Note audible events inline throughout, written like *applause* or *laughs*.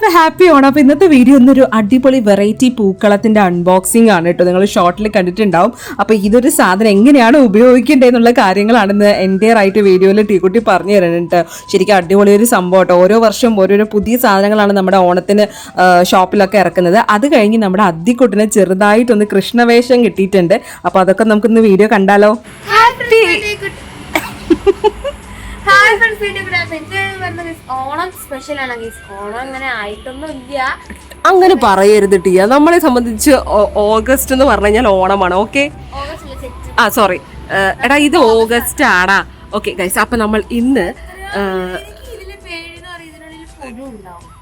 അപ്പോൾ ഹാപ്പി ഓണം അപ്പോൾ ഇന്നത്തെ വീഡിയോ ഒന്നൊരു അടിപൊളി വെറൈറ്റി പൂക്കളത്തിന്റെ അൺബോക്സിംഗ് ആണ് കേട്ടോ. നിങ്ങൾ ഷോർട്ടിൽ കണ്ടിട്ടുണ്ടാവും. അപ്പോൾ ഇതൊരു സാധനം എങ്ങനെയാണ് ഉപയോഗിക്കേണ്ടതെന്നുള്ള കാര്യങ്ങളാണെന്ന് എന്റെ ആയിട്ട് വീഡിയോയിൽ ടീക്കുട്ടി പറഞ്ഞു തരുന്നുണ്ട്. ശരിക്കും അടിപൊളി ഒരു സംഭവം കേട്ടോ. ഓരോ വർഷം ഓരോരോ പുതിയ സാധനങ്ങളാണ് നമ്മുടെ ഓണത്തിന് ഷോപ്പിലൊക്കെ ഇറക്കുന്നത്. അത് കഴിഞ്ഞ് നമ്മുടെ അദ്ദിക്കുട്ടിന് ചെറുതായിട്ടൊന്ന് കൃഷ്ണവേഷം കിട്ടിയിട്ടുണ്ട്. അപ്പോൾ അതൊക്കെ നമുക്കൊന്ന് വീഡിയോ കണ്ടാലോ? ഹാപ്പി *laughs* ഓണം സ്പെഷ്യൽ ആണ്. ഓണം അങ്ങനെ ആയിട്ടൊന്നും ഇല്ല. അങ്ങനെ പറയരുത് ടിയ നമ്മളെ സംബന്ധിച്ച് ഓഗസ്റ്റ് എന്ന് പറഞ്ഞു കഴിഞ്ഞാൽ ഓണമാണ്. ഓക്കെ ആ സോറി എടാ ഇത് ഓഗസ്റ്റ് ആടാ. ഓക്കെ ഗൈസ് അപ്പൊ നമ്മൾ ഇന്ന്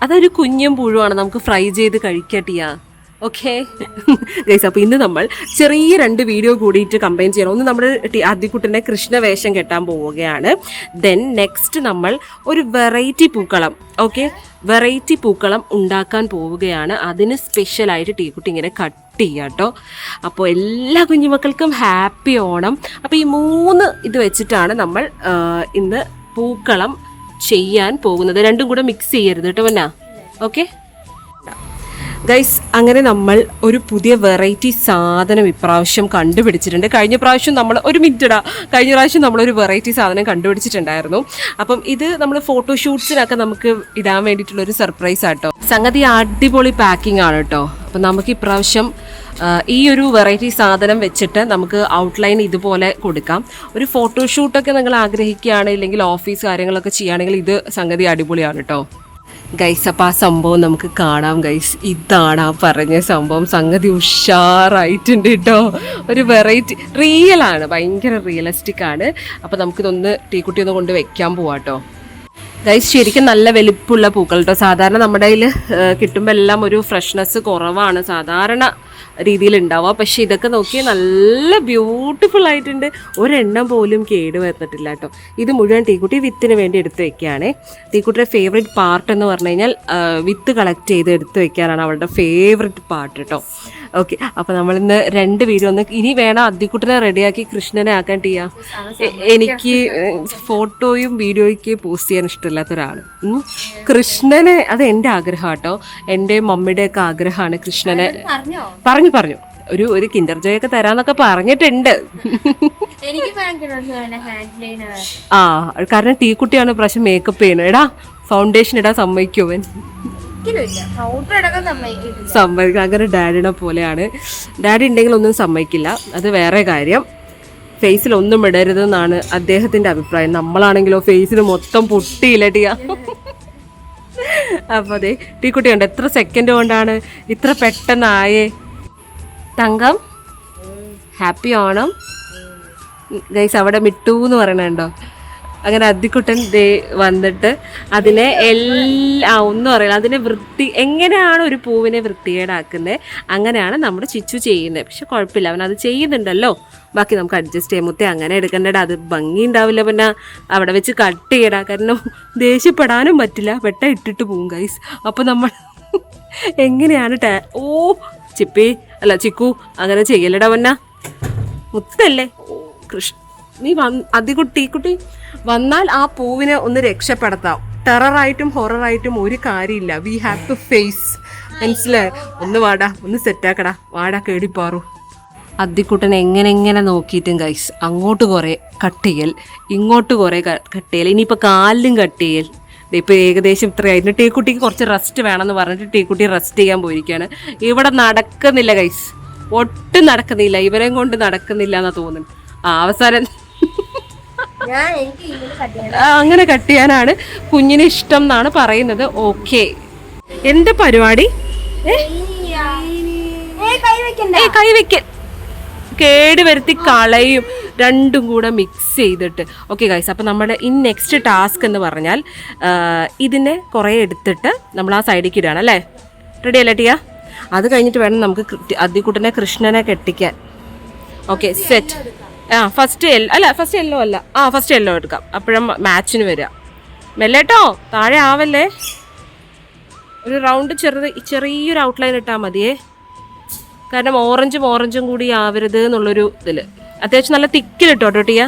അതൊരു കുഞ്ഞും പുഴുവാണ്. നമുക്ക് ഫ്രൈ ചെയ്ത് കഴിക്കട്ടിയാ ഓക്കെ ഗൈസ് അപ്പോൾ ഇന്ന് നമ്മൾ ചെറിയ രണ്ട് വീഡിയോ കൂടിയിട്ട് കമ്പൈൻ ചെയ്യണം. ഒന്ന് നമ്മൾ ആദ്യക്കുട്ടന്റെ കൃഷ്ണവേഷം കെട്ടാൻ പോവുകയാണ്. ദെൻ നെക്സ്റ്റ് നമ്മൾ ഒരു വെറൈറ്റി പൂക്കളം ഓക്കെ വെറൈറ്റി പൂക്കളം ഉണ്ടാക്കാൻ പോവുകയാണ്. അതിന് സ്പെഷ്യലായിട്ട് ടീക്കുട്ടി ഇങ്ങനെ കട്ട് ചെയ്യാം കേട്ടോ. അപ്പോൾ എല്ലാ കുഞ്ഞുമക്കൾക്കും ഹാപ്പി ഓണം. അപ്പോൾ ഈ മൂന്ന് ഇത് വെച്ചിട്ടാണ് നമ്മൾ ഇന്ന് പൂക്കളം ചെയ്യാൻ പോകുന്നത്. രണ്ടും കൂടെ മിക്സ് ചെയ്യരുത് കേട്ടോ വന്നാ ഓക്കെ ഗൈസ് അങ്ങനെ നമ്മൾ ഒരു പുതിയ വെറൈറ്റി സാധനം ഇപ്രാവശ്യം കണ്ടുപിടിച്ചിട്ടുണ്ട്. കഴിഞ്ഞ പ്രാവശ്യം നമ്മൾ ഒരു മിനിറ്റ് ഇടാ. കഴിഞ്ഞ പ്രാവശ്യം നമ്മളൊരു വെറൈറ്റി സാധനം കണ്ടുപിടിച്ചിട്ടുണ്ടായിരുന്നു. അപ്പം ഇത് നമ്മൾ ഫോട്ടോഷൂട്ട്സിനൊക്കെ നമുക്ക് ഇടാൻ വേണ്ടിയിട്ടുള്ള ഒരു സർപ്രൈസ് ആട്ടോ. സംഗതി അടിപൊളി പാക്കിംഗ് ആണ് കേട്ടോ അപ്പം നമുക്ക് ഇപ്രാവശ്യം ഈ ഒരു വെറൈറ്റി സാധനം വെച്ചിട്ട് നമുക്ക് ഔട്ട്ലൈൻ ഇതുപോലെ കൊടുക്കാം. ഒരു ഫോട്ടോഷൂട്ടൊക്കെ നിങ്ങൾ ആഗ്രഹിക്കുകയാണെങ്കിൽ ഓഫീസ് കാര്യങ്ങളൊക്കെ ചെയ്യുകയാണെങ്കിൽ ഇത് സംഗതി അടിപൊളിയാണ് കേട്ടോ ഗൈസ് അപ്പം ആ സംഭവം നമുക്ക് കാണാം ഗൈസ് ഇതാണ് ആ പറഞ്ഞ സംഭവം. സംഗതി ഉഷാറായിട്ടുണ്ട് കേട്ടോ ഒരു വെറൈറ്റി റിയലാണ് ഭയങ്കര റിയലിസ്റ്റിക് ആണ്. അപ്പം നമുക്കിതൊന്ന് ടീക്കുട്ടി ഒന്ന് കൊണ്ട് വെക്കാൻ പോവാട്ടോ ഗൈസ് ശരിക്കും നല്ല വലിപ്പുള്ള പൂക്കൾ കേട്ടോ സാധാരണ നമ്മുടെ കയ്യിൽ കിട്ടുമ്പോൾ എല്ലാം ഒരു ഫ്രഷ്നെസ് കുറവാണ്. സാധാരണ രീതിയിൽ ഉണ്ടാവുക പക്ഷേ ഇതൊക്കെ നോക്കിയാൽ നല്ല ബ്യൂട്ടിഫുൾ ആയിട്ടുണ്ട്. ഒരെണ്ണം പോലും കേട് വരുന്നിട്ടില്ല കേട്ടോ. ഇത് മുഴുവൻ തീക്കുട്ടി വിത്തിന് വേണ്ടി എടുത്തു വെക്കുകയാണേ. തീക്കുട്ടിയുടെ ഫേവറേറ്റ് പാർട്ട് എന്ന് പറഞ്ഞു കഴിഞ്ഞാൽ വിത്ത് കളക്ട് ചെയ്ത് എടുത്ത് വെക്കാനാണ് അവളുടെ ഫേവറേറ്റ് പാർട്ട് കേട്ടോ. ഓക്കെ അപ്പോൾ നമ്മളിന്ന് രണ്ട് വീഡിയോ ഒന്ന് ഇനി വേണം അദ്ദിക്കുട്ടിനെ റെഡിയാക്കി കൃഷ്ണനെ ആക്കാൻ ടീയാ. എനിക്ക് ഫോട്ടോയും വീഡിയോയ്ക്ക് പോസ്റ്റ് ചെയ്യാൻ ഇഷ്ടമില്ലാത്ത ഒരാൾ കൃഷ്ണനെ അത് എന്റെ ആഗ്രഹം കേട്ടോ. എന്റെ മമ്മിയുടെയൊക്കെ ആഗ്രഹമാണ് കൃഷ്ണനെ പറഞ്ഞോ പറഞ്ഞു. ഒരു ഒരു കിൻഡർ ജോയ് ഒക്കെ തരാന്നൊക്കെ പറഞ്ഞിട്ടുണ്ട്. ആ കാരണം ടീ കുട്ടിയാണ് പ്രാവശ്യം മേക്കപ്പ് ചെയ്യണം എടാ ഫൗണ്ടേഷൻ ഇടാൻ സമ്മതിക്കുവൻ സമ്മതിക്കില്ല. സമ്മതിക്കും അങ്ങനെ ഡാഡിനെ പോലെയാണ്. ഡാഡി ഉണ്ടെങ്കിൽ ഒന്നും സമ്മതിക്കില്ല. അത് വേറെ കാര്യം. ഫേസിൽ ഒന്നും ഇടരുതെന്നാണ് അദ്ദേഹത്തിന്റെ അഭിപ്രായം. നമ്മളാണെങ്കിലോ ഫേസിൽ മൊത്തം പൊട്ടിയില്ല ടിയ? അപ്പൊ അതെ ടീക്കുട്ടി ഉണ്ട് എത്ര സെക്കൻഡ് കൊണ്ടാണ് ഇത്ര പെട്ടെന്നായേ? തങ്കം. ഹാപ്പി ഓണം ഗൈസ് അവിടെ മിട്ടു എന്ന് പറയണുണ്ടോ? അങ്ങനെ അദ്ദിക്കുട്ടൻ ദേ വന്നിട്ട് അതിനെ എല്ലാ ഒന്നും അറിയില്ല. അതിനെ വൃത്തി എങ്ങനെയാണ് ഒരു പൂവിനെ വൃത്തികേടാക്കുന്നത്? അങ്ങനെയാണ് നമ്മുടെ ചിച്ചു ചെയ്യുന്നത്. പക്ഷെ കുഴപ്പമില്ല. അവൻ അത് ചെയ്യുന്നുണ്ടല്ലോ. ബാക്കി നമുക്ക് അഡ്ജസ്റ്റ് ചെയ്യാൻ മുത്തേ അങ്ങനെ എടുക്കേണ്ടത് അത് ഭംഗി ഉണ്ടാവില്ല പിന്നെ. അവിടെ വെച്ച് കട്ട് ചെയ്യടാ. കാരണം ദേഷ്യപ്പെടാനും പറ്റില്ല. പെട്ട ഇട്ടിട്ട് പോവും ഗൈസ് അപ്പോൾ നമ്മൾ എങ്ങനെയാണ് ടാ ഓ ചിപ്പി. അല്ല ചിക്കു അങ്ങനെ ചെയ്യലടാ പൊന്ന. മുത്തല്ലേ? കൃഷ്ണ നീ വന്ന് അതികുട്ടി കുട്ടി വന്നാൽ ആ പൂവിനെ ഒന്ന് രക്ഷപ്പെടുത്താം. ടെററായിട്ടും ഹൊററായിട്ടും ഒരു കാര്യമില്ല. വി ഹാവ് ടു ഫേസ് മനസ്സിലായി? ഒന്ന് വാടാ ഒന്ന് സെറ്റാക്കടാ വാടാ കേടിപ്പാറു. അദ്ദിക്കുട്ടൻ എങ്ങനെ എങ്ങനെ നോക്കിയിട്ടും ഗൈസ് അങ്ങോട്ട് കുറേ കട്ട് ചെയ്യൽ ഇങ്ങോട്ട് കുറേ കട്ട് ചെയ്യൽ. ഇനിയിപ്പോൾ കാലിലും കട്ട് ചെയ്യൽ. ഇപ്പോൾ ഏകദേശം ഇത്രയായിരുന്നു ടീക്കുട്ടിക്ക് കുറച്ച് റെസ്റ്റ് വേണമെന്ന് പറഞ്ഞിട്ട് ടീക്കുട്ടി റെസ്റ്റ് ചെയ്യാൻ പോയിരിക്കുകയാണ് ഇവിടെ നടക്കുന്നില്ല ഗൈസ് ഒട്ടും നടക്കുന്നില്ല. ഇവരെയും കൊണ്ട് നടക്കുന്നില്ല എന്നാ തോന്നുന്നു. ആ അവസാനം അങ്ങനെ കട്ട് ചെയ്യാനാണ്. കുഞ്ഞിന് ഇഷ്ടം എന്നാണ് പറയുന്നത്. ഓക്കെ എന്താ പരിപാടി? ഏ? കൈ വെക്കണ്ട ഏ കൈ വെക്കൽ കേട് വരുത്തി കളയും. രണ്ടും കൂടെ മിക്സ് ചെയ്തിട്ട്. ഓക്കെ ഗൈസ് അപ്പോൾ നമ്മുടെ ഇൻ നെക്സ്റ്റ് ടാസ്ക് എന്ന് പറഞ്ഞാൽ ഇതിനെ കുറേ എടുത്തിട്ട് നമ്മൾ ആ സൈഡിലേക്ക് ഇടുകയാണ് അല്ലേ? റെഡി അല്ലേ ടിയ? അത് കഴിഞ്ഞിട്ട് വേണം നമുക്ക് അദ്ദിക്കുട്ടനെ കൃഷ്ണനെ കെട്ടിക്കാൻ. ഓക്കെ സെറ്റ് ആ ഫസ്റ്റ് എല്ലോ അല്ല ഫസ്റ്റ് യെല്ലോ അല്ല. ആ ഫസ്റ്റ് യെല്ലോ എടുക്കാം. അപ്പോഴും മാച്ചിന് വരിക മെല്ലേട്ടോ താഴെ ആവല്ലേ? ഒരു റൗണ്ട് ചെറുത് ചെറിയൊരു ഔട്ട്ലൈൻ ഇട്ടാൽ മതിയേ. കാരണം ഓറഞ്ചും ഓറഞ്ചും കൂടി ആവരുത് എന്നുള്ളൊരു ഇതിൽ അത്യാവശ്യം നല്ല തിക്കിലിട്ടോ കേട്ടോ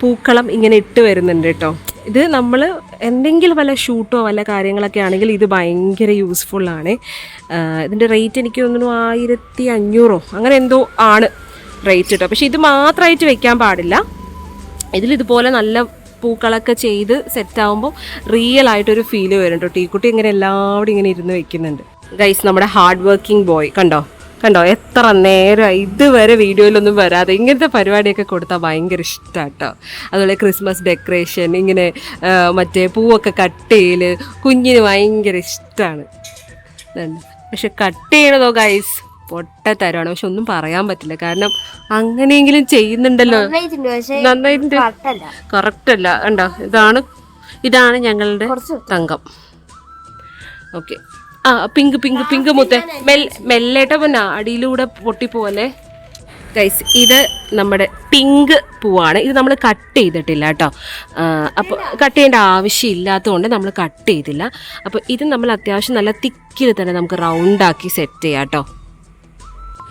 പൂക്കളം ഇങ്ങനെ ഇട്ട് വരുന്നുണ്ട് കേട്ടോ. ഇത് നമ്മൾ എന്തെങ്കിലും വല്ല ഷൂട്ടോ വല്ല കാര്യങ്ങളൊക്കെ ആണെങ്കിൽ ഇത് ഭയങ്കര ആ, ഇതിന്റെ റേറ്റ് എനിക്ക് തോന്നുന്നു ആയിരത്തി അഞ്ഞൂറോ അങ്ങനെ എന്തോ ആണ് റേറ്റ് കേട്ടോ. പക്ഷേ ഇത് മാത്രമായിട്ട് വെക്കാൻ പാടില്ല. ഇതിൽ ഇതുപോലെ നല്ല പൂക്കളൊക്കെ ചെയ്ത് സെറ്റ് ആകുമ്പോൾ റിയൽ ആയിട്ടൊരു ഫീൽ വരും കേട്ടോ. ടീക്കുട്ടി ഇങ്ങനെ എല്ലാവരും ഇങ്ങനെ ഇരുന്ന് വെക്കുന്നുണ്ട്. ഗൈസ് നമ്മുടെ ഹാർഡ് വർക്കിംഗ് ബോയ് കണ്ടോ? കണ്ടോ? എത്ര നേരം ഇതുവരെ വീഡിയോയിലൊന്നും വരാതെ ഇങ്ങനത്തെ പരിപാടിയൊക്കെ കൊടുത്താൽ ഭയങ്കര ഇഷ്ടമാണ് കേട്ടോ അതുപോലെ ക്രിസ്മസ് ഡെക്കറേഷൻ ഇങ്ങനെ മറ്റേ പൂവൊക്കെ കട്ട് ചെയ്യൽ കുഞ്ഞിന് ഭയങ്കര ഇഷ്ടമാണ് പക്ഷെ കട്ട് ചെയ്യണതോ ഗൈസ് പൊട്ട പൊട്ടത്തരമാണ് പക്ഷെ ഒന്നും പറയാൻ പറ്റില്ല. കാരണം അങ്ങനെയെങ്കിലും ചെയ്യുന്നുണ്ടല്ലോ. നന്നായിട്ടുണ്ട്. കറക്റ്റ് അല്ല. ഉണ്ടോ ഇതാണ് ഇതാണ് ഞങ്ങളുടെ തങ്കം. ഓക്കെ ആ പിങ്ക് പിങ്ക് പിങ്ക് മുത്ത. മെൽ മെല്ലേട്ട പൊന്ന അടിയിലൂടെ പൊട്ടിപ്പോലെ ഗൈസ് ഇത് നമ്മുടെ പിങ്ക് പൂവാണ്. ഇത് നമ്മൾ കട്ട് ചെയ്തിട്ടില്ല കേട്ടോ. അപ്പോൾ കട്ട് ചെയ്യേണ്ട ആവശ്യമില്ലാത്തതുകൊണ്ട് നമ്മൾ കട്ട് ചെയ്തില്ല. അപ്പോൾ ഇത് നമ്മൾ അത്യാവശ്യം നല്ല തിക്കിൽ തന്നെ നമുക്ക് റൗണ്ടാക്കി സെറ്റ് ചെയ്യാം കേട്ടോ.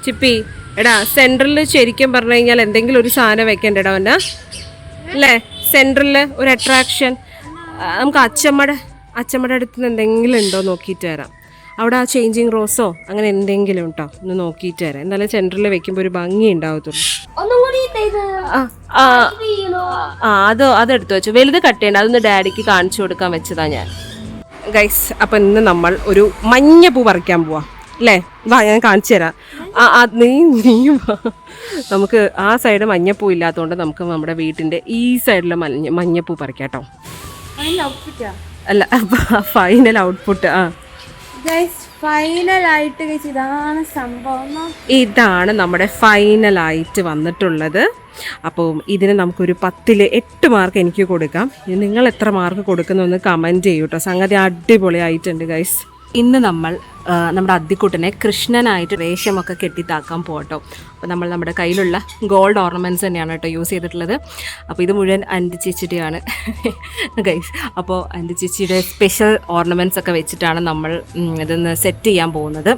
ചിപ്പി എടാ സെൻട്രലിൽ ശരിക്കും പറഞ്ഞു കഴിഞ്ഞാൽ എന്തെങ്കിലും ഒരു സാധനം വെക്കണ്ടേടാ എന്നാ അല്ലേ? സെൻട്രലിൽ ഒരു അട്രാക്ഷൻ നമുക്ക് അച്ചമ്മയുടെ അച്ചമ്മയുടെ അടുത്ത് നിന്ന് എന്തെങ്കിലും ഉണ്ടോ നോക്കിയിട്ട് വരാം. അവിടെ ആ ചേഞ്ചിങ് റോസോ അങ്ങനെ എന്തെങ്കിലും ഉണ്ടോ? ഒന്ന് നോക്കിയിട്ട് തരാം എന്നാലും സെന്ററിൽ വെക്കുമ്പോൾ ഒരു ഭംഗി ഉണ്ടാവത്തുള്ളൂ. ആ അത് അതെടുത്ത് വെച്ചു. വലുത് കട്ട് ചെയ്യണ്ട. അതൊന്ന് ഡാഡിക്ക് കാണിച്ചു കൊടുക്കാൻ വെച്ചതാ ഞാൻ. ഗൈസ് അപ്പം ഇന്ന് നമ്മൾ ഒരു മഞ്ഞ പൂ പറിക്കാൻ പോവാ. അല്ലേ? വാ ഞാൻ കാണിച്ചു തരാം. ആ നീ നീ വാ. നമുക്ക് ആ സൈഡ് മഞ്ഞപ്പൂ ഇല്ലാത്തതുകൊണ്ട് നമുക്ക് നമ്മുടെ വീട്ടിന്റെ ഈ സൈഡിലെ മഞ്ഞ മഞ്ഞപ്പൂ പറിക്കാം കേട്ടോ. അല്ല *laughs* ഫൈനൽ ഔട്ട്പുട്ട് ആ. ഗൈസ് ഇതാണ് സംഭവം. ഇതാണ് നമ്മുടെ ഫൈനലായിട്ട് വന്നിട്ടുള്ളത്. അപ്പോൾ ഇതിന് നമുക്കൊരു പത്തിൽ എട്ട് മാർക്ക് എനിക്ക് കൊടുക്കാം. നിങ്ങൾ എത്ര മാർക്ക് കൊടുക്കുന്നു ഒന്ന് കമന്റ് ചെയ്യൂട്ടോ സംഗതി അടിപൊളിയായിട്ടുണ്ട് ഗൈസ് ഇന്ന് നമ്മൾ നമ്മുടെ അദ്ദിക്കുട്ടനെ കൃഷ്ണനായിട്ട് വേഷമൊക്കെ കെട്ടിത്താക്കാൻ പോകട്ടോ. അപ്പോൾ നമ്മൾ നമ്മുടെ കയ്യിലുള്ള ഗോൾഡ് ഓർണമെന്റ്സ് തന്നെയാണ് കേട്ടോ യൂസ് ചെയ്തിട്ടുള്ളത്. അപ്പോൾ ഇത് മുഴുവൻ അന്റെ ചേച്ചിയുടെയാണ്. ഗൈസ് അപ്പോൾ അന്റെ ചേച്ചിയുടെ സ്പെഷ്യൽ ഓർണമെന്റ്സ് ഒക്കെ വെച്ചിട്ടാണ് നമ്മൾ ഇതൊന്ന് സെറ്റ് ചെയ്യാൻ പോകുന്നത്.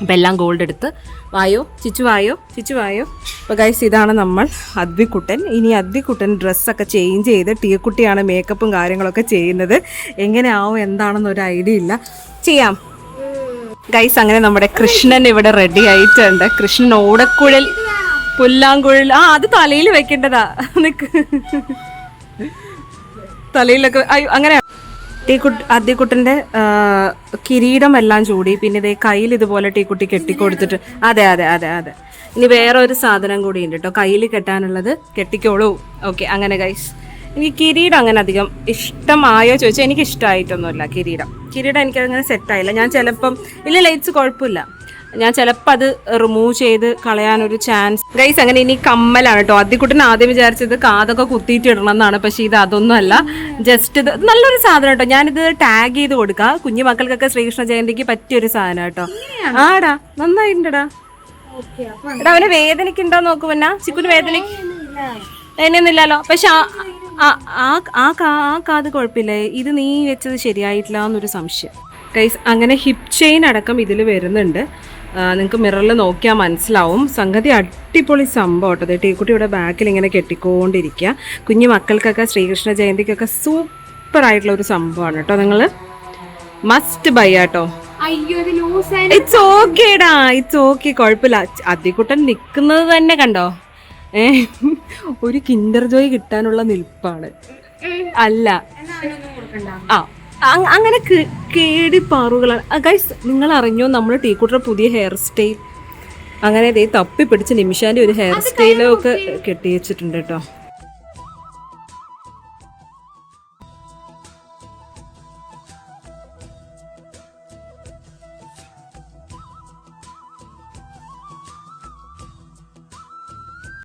അപ്പോൾ എല്ലാം ഗോൾഡ് എടുത്ത്. വായോ? ചിച്ചു വായോ? ചിച്ചു വായോ? അപ്പോൾ ഗൈസ് ഇതാണ് നമ്മൾ അദ്വിക്കുട്ടൻ ഇനി അദ്വിക്കുട്ടൻ ഡ്രസ്സൊക്കെ ചേഞ്ച് ചെയ്ത് ടീക്കുട്ടിയാണ് മേക്കപ്പും കാര്യങ്ങളൊക്കെ ചെയ്യുന്നത്. എങ്ങനെയാവും എന്താണെന്നൊരു ഐഡിയ ഇല്ല. ചെയ്യാം. ഗൈസ് അങ്ങനെ നമ്മുടെ കൃഷ്ണൻ ഇവിടെ റെഡി ആയിട്ടുണ്ട്. കൃഷ്ണൻ ഓടക്കുഴൽ പുല്ലാങ്കുഴൽ. ആ അത് തലയിൽ വെക്കേണ്ടതാ. നിക്ക്. തലയിലൊക്കെ അയ്യോ അങ്ങനെ. ടീക്കുട്ടി കിരീടം എല്ലാം ചൂടി. പിന്നെ ഇതേ കയ്യിൽ ഇതുപോലെ ടീക്കുട്ടി കെട്ടിക്കൊടുത്തിട്ട്. അതെ അതെ അതെ അതെ. ഇനി വേറെ ഒരു സാധനം കൂടി ഉണ്ട് കേട്ടോ കയ്യിൽ കെട്ടാനുള്ളത് കെട്ടിക്കോളൂ. ഓക്കെ അങ്ങനെ ഗൈസ് എനിക്ക് കിരീടം അങ്ങനെ അധികം ഇഷ്ടമായോ ചോദിച്ചാൽ എനിക്ക് ഇഷ്ടമായിട്ടൊന്നുമില്ല കിരീടം. കിരീടം എനിക്കങ്ങനെ സെറ്റായില്ല. ഞാൻ ചിലപ്പം ഇല്ല ലൈറ്റ്സ് കുഴപ്പമില്ല. ഞാൻ ചിലപ്പോൾ അത് റിമൂവ് ചെയ്ത് കളയാനൊരു ചാൻസ്. ഗൈസ് അങ്ങനെ ഇനി കമ്മലാണ് കേട്ടോ അതിക്കുട്ടൻ ആദ്യം വിചാരിച്ചത് കാതൊക്കെ കുത്തിയിട്ട് ഇടണം എന്നാണ് പക്ഷേ ഇത് അതൊന്നുമല്ല. ജസ്റ്റ് ഇത് നല്ലൊരു സാധനം കേട്ടോ ഞാനിത് ടാഗ് ചെയ്ത് കൊടുക്കാം. കുഞ്ഞു മക്കൾക്കൊക്കെ ശ്രീകൃഷ്ണ ജയന്തിക്ക് പറ്റിയൊരു സാധനം കേട്ടോ ആടാ നന്നായിട്ടുണ്ടടാ എടാ അവന് വേദനയ്ക്കുണ്ടോ നോക്കുമെന്നാ ചിക്കുന് വേദന അതിനൊന്നുമില്ലല്ലോ പക്ഷെ ആ ആ കാത് കുഴപ്പമില്ല. ഇത് നീ വെച്ചത് ശരിയായിട്ടില്ല എന്നൊരു സംശയം. കൈസ് അങ്ങനെ ഹിപ് ചെയിൻ അടക്കം ഇതിൽ വരുന്നുണ്ട്. നിങ്ങൾക്ക് മിററിൽ നോക്കിയാൽ മനസ്സിലാവും. സംഗതി അടിപൊളി സംഭവം കേട്ടോ. ടീക്കുട്ടി ഇവിടെ ബാക്കിൽ ഇങ്ങനെ കെട്ടിക്കൊണ്ടിരിക്കുക കുഞ്ഞു മക്കൾക്കൊക്കെ ശ്രീകൃഷ്ണ ജയന്തിക്കൊക്കെ സൂപ്പർ ആയിട്ടുള്ള ഒരു സംഭവമാണ് കേട്ടോ നിങ്ങൾ മസ്റ്റ് ബൈ ആട്ടോ ഇറ്റ്സ് ഓക്കേടാ ഇറ്റ്സ് ഓക്കെ കുഴപ്പമില്ല. അതികുട്ടൻ നിൽക്കുന്നത് തന്നെ കണ്ടോ? ഏ ഒരു കിൻഡർ ജോയ് കിട്ടാനുള്ള നിൽപ്പാണ്. അല്ല. ആ അങ്ങനെ കേ- കേടി പാറുകളാണ്. ഗൈസ് നിങ്ങൾ അറിഞ്ഞോ നമ്മൾ ടീക്കുട്ടറെ പുതിയ ഹെയർ സ്റ്റൈൽ അങ്ങനെ ദേ തപ്പി പിടിച്ച് നിമിഷാന്റെ ഒരു ഹെയർ സ്റ്റൈലൊക്കെ ഒക്കെ കെട്ടി വെച്ചിട്ടുണ്ട് കേട്ടോ.